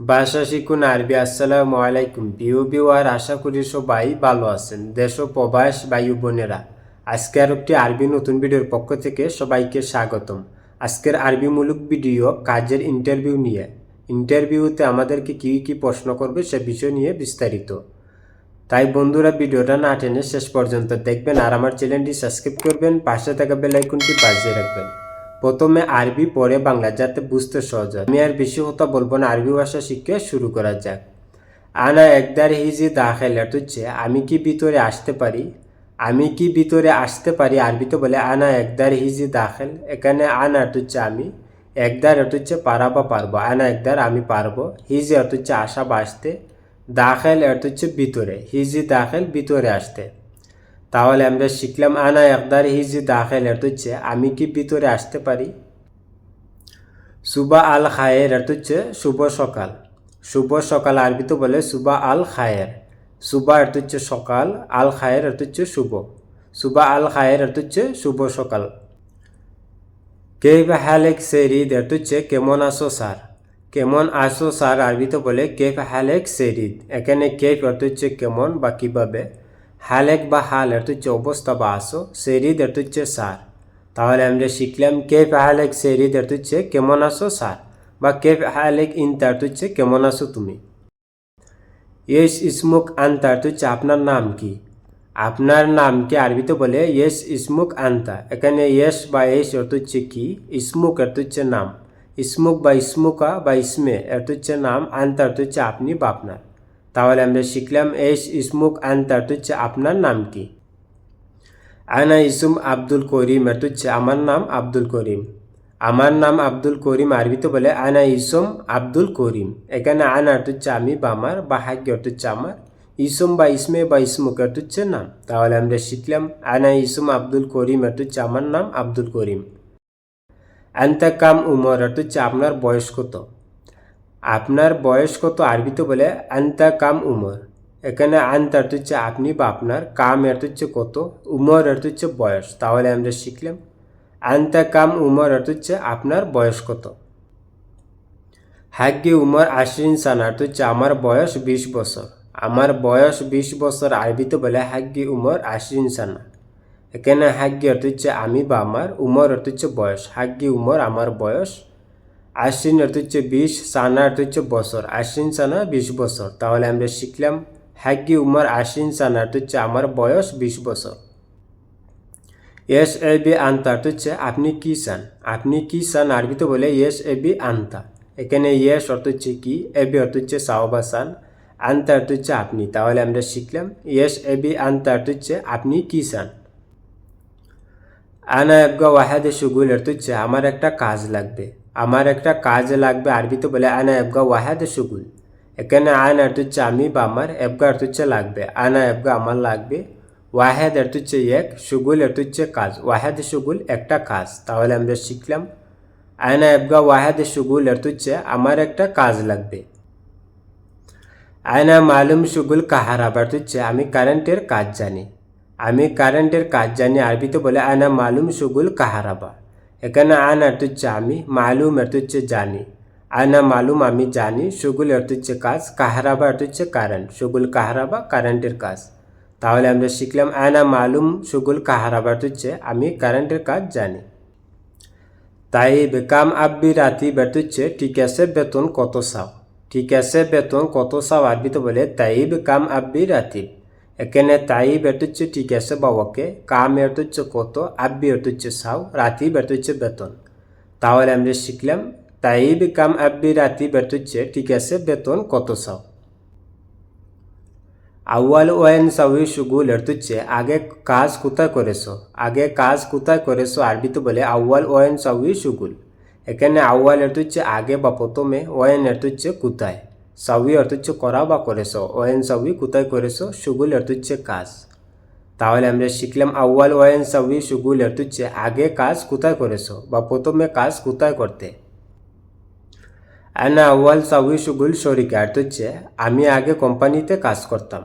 ভাষা শিখুন, আরবি, আসসালামু আলাইকুম। প্রিয় বিওয়ার আশা করি সবাই ভালো আছেন। দেশ ও প্রবাস বায়ু বোনেরা, আজকে আর একটি আরবি নতুন ভিডিওর পক্ষ থেকে সবাইকে স্বাগতম। আজকের আরবি মূলক ভিডিও কাজের ইন্টারভিউ নিয়ে। ইন্টারভিউতে আমাদেরকে কী কী প্রশ্ন করবে সে বিষয় নিয়ে বিস্তারিত। তাই বন্ধুরা, ভিডিওটা না টেনে শেষ পর্যন্ত দেখবেন আর আমার চ্যানেলটি সাবস্ক্রাইব করবেন, পাশে থাকা বেল আইকনটি বাজিয়ে রাখবেন। প্রথমে আরবি, পরে বাংলা, যাতে বুঝতে সহজ হয়। আমি আর বেশি কথা বলব না, আরবি ভাষা শিখে শুরু করা যাক। আনা একদার হিজি দাখেল হচ্ছে আমি কি ভিতরে আসতে পারি? আমি কি ভিতরে আসতে পারি? আরবিতে বলে, আনা একদার হিজি দাখেল। এখানে আনা হচ্ছে আমি, একদার হচ্ছে পারা বা পারব। আনা একদার আমি পারব। হিজি হচ্ছে আসা বা আসতে। দাখেল হচ্ছে ভিতরে। হিজি দাখেল, ভিতরে আসতে। তাহলে আমরা শিখলাম আনা একদার হিজি দাখেল এটা হচ্ছে আমি কি ভিতরে আসতে পারি? সুবা আল খায়ের এটা হচ্ছে শুভ সকাল। শুভ সকাল আরবিতে বলে সুবা আল খায়ের। সুবা এটা হচ্ছে সকাল, আল খায়ের এটা হচ্ছে শুভ। সুবা আল খায়ের এটা হচ্ছে শুভ সকাল। কেফ হালেক সেরিদ এটা হচ্ছে কেমন আসো স্যার কেমন আসো স্যার আরবিতে বলে কেফ হালেক সেরিদ। এখানে কেফ অর্থ হচ্ছে কেমন বা কীভাবে? হালেক বা হাল অর্থ হচ্ছে অবস্থা বা আসো, সেরিদ অর্থ হচ্ছে স্যার তাহলে আমরা শিখলাম কেফ হালেক, সেরিদ অর্থ হচ্ছে কেমন আসো স্যার বা কেফ হালেক ইনতা অর্থ হচ্ছে কেমন আসো তুমি। ইয়েস ইসমুক আন্তা হচ্ছে আপনার নাম কি? আপনার নামকে আরবিতে বলে ইয়েস ইসমুক আন্তা। এখানে ইয়েস বা এস অর্থ হচ্ছে কি? ইসমুক অর্থ হচ্ছে নাম। ইসমুক বা ইসমুকা বা ইসমে অর্থ হচ্ছে নাম, আন্তা হচ্ছে আপনি বা আপনার। তাহলে আমরা শিখলাম এস ইসমুক আন্তা হচ্ছে আপনার নাম কি? আনা ইসুম আব্দুল করিম হচ্ছে আমার নাম আব্দুল করিম। আমার নাম আব্দুল করিম আরবিতে বলে আনা ইসুম আব্দুল করিম। এখানে আনা হচ্ছে আমি বা আমার বা হাগ্য হচ্ছে আমার। ইসুম বা ইসমে বা ইসমুক হচ্ছে নাম। তাহলে আমরা শিখলাম আনা ইসুম আব্দুল করিম হচ্ছে আমার নাম আব্দুল করিম। আন্তা কাম উমর হচ্ছে আপনার বয়স কত? আপনার বয়স কত আরবিতে বলে, আন্তা কাম উমর। এখানে আন্তা অর্থ হচ্ছে আপনি বা আপনার, কাম অর্থ হচ্ছে কত, উমর অর্থ হচ্ছে বয়স। তাহলে আমরা শিখলাম, আন্তা কাম উমর অর্থ হচ্ছে আপনার বয়স কত। হাগ্গে উমর আশরিন সান অর্থ হচ্ছে আমার বয়স বিশ বছর। আমার বয়স বিশ বছর আরবিতে বলে হাগ্গে উমর আশরিন সানা এখানে হাগ্গে অর্থ হচ্ছে আমি বা আমার, উমর অর্থ হচ্ছে বয়স। হাগ্গে উমর আমার বয়স আশ্বিন অর্থ হচ্ছে বিশ সানা অর্থ হচ্ছে বছর। আশ্বিন সানা বিশ বছর। তাহলে আমরা শিখলাম হাগ্গি উমার, আশ্বিন সানা অর্থ হচ্ছে আমার বয়স বিশ বছর। ইয়েস এ, বি, আন্তা অর্থ হচ্ছে আপনি কি চান আপনি কি চান আরবিতে বলে ইয়েস এ, বি, আন্তা। এখানে ইয়েস অর্থ হচ্ছে কি? এ, বি অর্থ হচ্ছে সাও বা সান। আন্তা অর্থ হচ্ছে আপনি। তাহলে আমরা শিখলাম ইয়েস এ, বি, আন্তা অর্থ হচ্ছে আপনি কি চান আনা এবগা ওয়াহাদে সুগুল অর্থ হচ্ছে আমার একটা কাজ লাগবে। আমার একটা কাজ লাগবে আরবিতে বলে, আনা এবগা ওয়াহাদ সুগুল এখানে আয়ন অর্থ হচ্ছে, আমি বা আমার। এবগা অর্থ হচ্ছে, লাগবে। আনা এবগা আমার লাগবে। ওয়াহেদ অর্থ হচ্ছে, এক। সুগুল অর্থ হচ্ছে, কাজ। ওয়াহেদ সুগুল একটা কাজ, তাহলে আমরা শিখলাম। আয়না এবগা ওয়াহেদ সুগুল অর্থ হচ্ছে, আমার একটা কাজ লাগবে। আয়না মালুম সুগুল কাহারাব অর্থ হচ্ছে, আমি কারেন্টের কাজ জানি। আমি কারেন্টের কাজ জানি আরবিতে বলে আয়না মালুম সুগুল কাহারাবা এখানে আন অর্থ আমি মালুম অর্থ হচ্ছে জানি আয়না মালুম আমি জানি সুগুল অর্থ কাজ কাহারাবা অর্থ হচ্ছে কারেন্ট সুগুল কাহারাবা কারেন্টের কাজ তাহলে আমরা শিখলাম আয়না মালুম সুগুল কাহারাবা অর্থ আমি কারেন্টের কাজ জানি তাই বেকাম আব্বি রাতি বেত হচ্ছে ঠিক আছে বেতন কত সাও ঠিক আছে বেতন কত চাও আরবিতে বলে তাই বেকাম আব্বি রাতি এখানে তাই বেত হচ্ছে ঠিক আছে বাবাকে, কাম এত হচ্ছে কত আব্বি এত হচ্ছে চাও রাতি বেত হচ্ছে বেতন। তাহলে আমরা শিখলাম, তাই বেকাম আব্বি রাতি বেত হচ্ছে ঠিক আছে বেতন কত চাও আউয়াল ওয়েন সাউই সুগুল এর আগে কাজ কোথায় করেছ? আগে কাজ কোথায় করেছ আরবিতে বলে আউয়াল ওয়েন সাউই সুগুল এখানে আউয়াল এর হচ্ছে আগে বা প্রথমে ওয়েন এর হচ্ছে কোথায়? সাউই অর্থ হচ্ছে করা বা করেছ। ওয়েন সাউই কোথায় করেছ? সুগুল অর্থ হচ্ছে কাজ। তাহলে আমরা শিখলাম আউয়াল ওয়েন সাউই সুগুল অর্থ হচ্ছে আগে কাজ কোথায় করেছ বা প্রথমে কাজ কোথায় করতে? আনা আউয়াল সাউই সুগুল শরিকা অর্থ হচ্ছে আমি আগে কোম্পানিতে কাজ করতাম।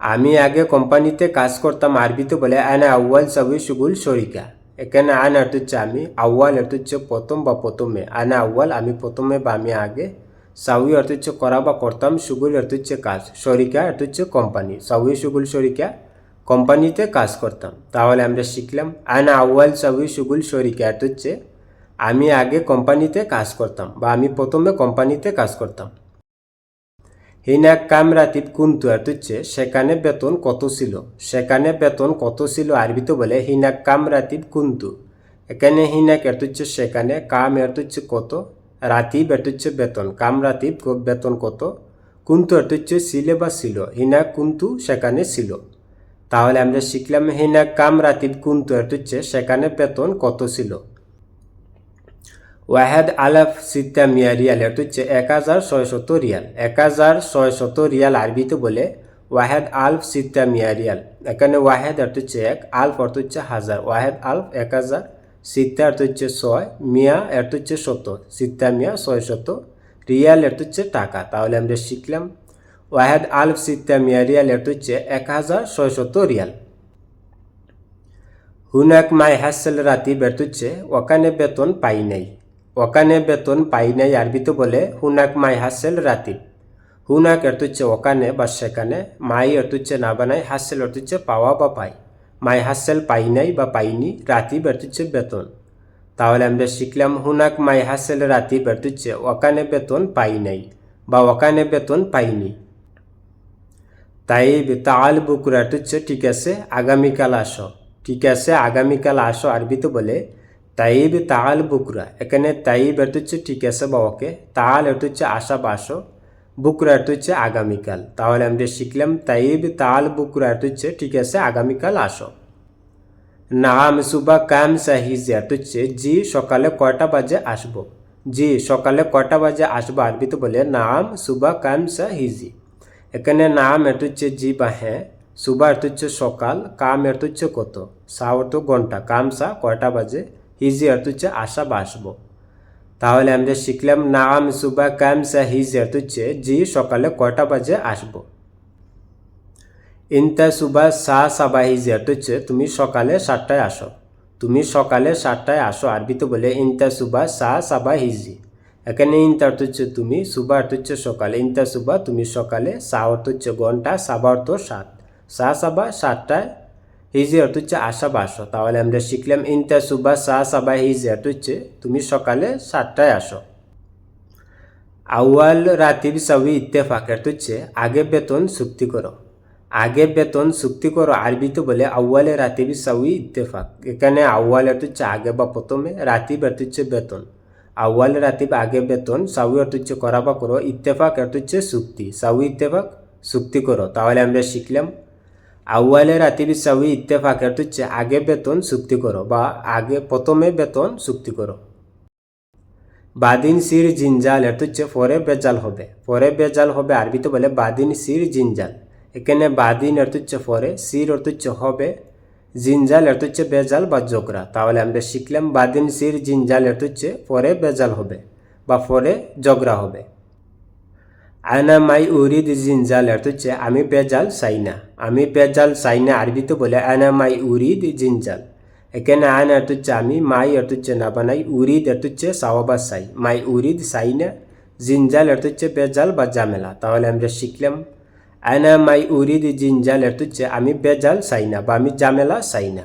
আমি আগে কোম্পানিতে কাজ করতাম আরবিতে বলে আনা আউয়াল সাউই সুগুল শরিকা। এখানে আন অর্থ হচ্ছে আমি আউয়াল অর্থ হচ্ছে প্রথম বা প্রথমে। আনা আউয়াল আমি প্রথমে বা আমি আগে সাউই অর্থ হচ্ছে করা বা করতাম, সুগুল অর্থ হচ্ছে কাজ। শরিকা অর্থ হচ্ছে কোম্পানি সাউই সুগুল শরিকা কোম্পানিতে কাজ করতাম। তাহলে আমরা শিখলাম, আনা আউয়াল সাউই সুগুল শরিকা অর্থ হচ্ছে আমি আগে কোম্পানিতে কাজ করতাম বা আমি প্রথমে কোম্পানিতে কাজ করতাম। হিনা কাম রাতিব কুন্তু অর্থ হচ্ছে সেখানে বেতন কত ছিল? সেখানে বেতন কত ছিল আরবিতে বলে, হিনা কাম রাতিব কুন্তু এখানে হিনাক অর্থ হচ্ছে সেখানে কাম অর্থ হচ্ছে কত রাতিব অর্থ হচ্ছে বেতন, কাম রাতিব বেতন কত? কুন্তু অর্থ হচ্ছে ছিলে বা ছিল হিনা কুন্তু সেখানে ছিল তাহলে আমরা শিখলাম হিনা কাম রাতিব কুন্তু অর্থ হচ্ছে সেখানে বেতন কত ছিল ওয়াহেদ আলাফ সিত্তা মিয়া রিয়াল এটা হচ্ছে এক হাজার ছয়শত রিয়াল। এক হাজার ছয়শত রিয়াল আরবিতে বলে ওয়াহেদ আলফ সিত্তা মিয়া রিয়াল। এখানে ওয়াহেদ অর্থ হচ্ছে এক, আলফ অর্থ হচ্ছে হাজার। ওয়াহেদ আলফ এক হাজার সিত্তা অর্থ হচ্ছে ছয়, মিয়া অর্থ হচ্ছে শত সিত্তা মিয়া ছয় শত রিয়াল অর্থ হচ্ছে টাকা, তাহলে আমরা শিখলাম। ওয়াহেদ আলফ সিত্তা মিয়া, রিয়াল অর্থ হচ্ছে এক হাজার ছয়শত রিয়াল। হুনাক মাই হাসেল রাতি বেত হচ্ছে ওখানে বেতন পাই নাই। ওখানে বেতন পাই নাই, আরবিতে বলে হুনাক মাই হাসেল রাতি হুনাক অর্থ হচ্ছে ওখানে বা সেখানে, মাই অর্থ হচ্ছে না বানাই হাসেল অর্থ হচ্ছে পাওয়া বা পাই। মাই হাসেল পাই নাই বা পাইনি রাতি অর্থ হচ্ছে বেতন। তাহলে আমরা শিখলাম হুনাক মাই হাসেল রাতি অর্থ হচ্ছে ওখানে বেতন পাই নাই বা ওখানে বেতন পাইনি। তাই তাল বুকুরাট হচ্ছে ঠিক আছে, আগামীকাল আসো। ঠিক আছে, আগামীকাল আসো আরবিতে বলে। তাইব তাল বুকরা এখানে তাইব এটা ঠিক আছে বা ওকে। তাল এটা হচ্ছে আশা বা আসো। বুকরা এটা হচ্ছে আগামীকাল। তাহলে আমরা শিখলাম তাইব তাল বুকরা এটা হচ্ছে ঠিক আছে, আগামীকাল আসো। নাম সুবা কাম সাহিজ এটা হচ্ছে জি, সকালে কয়টা বাজে আসব? জি, সকালে কয়টা বাজে আসব? আরবিতে বলে নাম সুবা কাম সাহিজি। এখানে নাম এটা হচ্ছে জি বা হ্যাঁ সুবা এটা হচ্ছে সকাল, কাম এটা হচ্ছে কত? সা অর্থ ঘণ্টা, কাম সা কয়টা বাজে? হিজি অর্থ হচ্ছে আসা বা আসব। তাহলে আমি আমরা শিখলাম, নাম সুবা কাম সা হিজি অর্থ হচ্ছে জি সকালে কয়টা বাজে আসব? ইনতা সুবা সা সাবা হিজি হচ্ছে তুমি সকালে সাতটায় আসো। তুমি সকালে সাতটায় আসো। আরবিতে বলে, ইনতা সুবা সা সাবা হিজি এখানে ইনতা অর্থ হচ্ছে তুমি, সুবা অর্থ হচ্ছে সকালে। ইনতা সুবা, তুমি সকালে সা অর্থ হচ্ছে ঘণ্টা, সাবা অর্থ সাত। সা সাবা সাতটায় হিজি অর্থ হচ্ছে আসা বা তাহলে আমরা শিখলাম ইনতা সুবা সা সাবা হিজি অর্থ হচ্ছে তুমি সকালে সাতটায় আসো। আউয়াল রাতিব ইত্তেফাক অর্থ হচ্ছে আগে বেতন চুক্তি করো। আগে বেতন চুক্তি করো আরবিতে বলে আউয়ালে রাতিব সাউই ইত্তেফাক। এখানে আউয়াল অর্থ হচ্ছে আগে বা প্রথমে রাতিব হচ্ছে বেতন। আউয়াল রাতিব আগে বেতন সাউই অর্থ হচ্ছে করা বা করো। ইত্তেফাক অর্থ হচ্ছে চুক্তি। সাউই ইত্তেফাক, চুক্তি করো। তাহলে আমরা শিখলাম আউয়ালে রাতিবি সাউই ইত্তেফাক অর্থ হচ্ছে আগে বেতন চুক্তি করো বা আগে প্রথমে বেতন চুক্তি করো। বাদিন সির জিনজাল এর হচ্ছে পরে বেজাল হবে। পরে বেজাল হবে আরবিতে বলে বাদিন সির জিনজাল। এখানে বাদিন এর হচ্ছে পরে সির অর্থ হচ্ছে হবে জিনজাল অর্থ হচ্ছে বেজাল বা জোকরা। তাহলে আমরা শিখলাম বাদিন সির জিনজাল অর্থ হচ্ছে পরে বেজাল হবে বা পরে জগরা হবে। আনা মাই উরিদ জিনজাল অর্থ হচ্ছে, আমি পেজাল চাই না। আমি বেজাল চাই না। আরবিতে বলে, আনা মাই উরিদ জিনজাল এখানে আন অর্থ হচ্ছে, আমি মাই অর্থ হচ্ছে, না বানাই। উরিদ অর্থ হচ্ছে, সাওয়াবা চাই। মাই উরিদ চাই না জিনজাল অর্থ হচ্ছে বেজাল বা জামেলা। তাহলে আমরা শিখলাম, আনা মাই উরিদ জিনজাল অর্থ হচ্ছে, আমি পেজাল চাই না বা আমি জামেলা চাই না।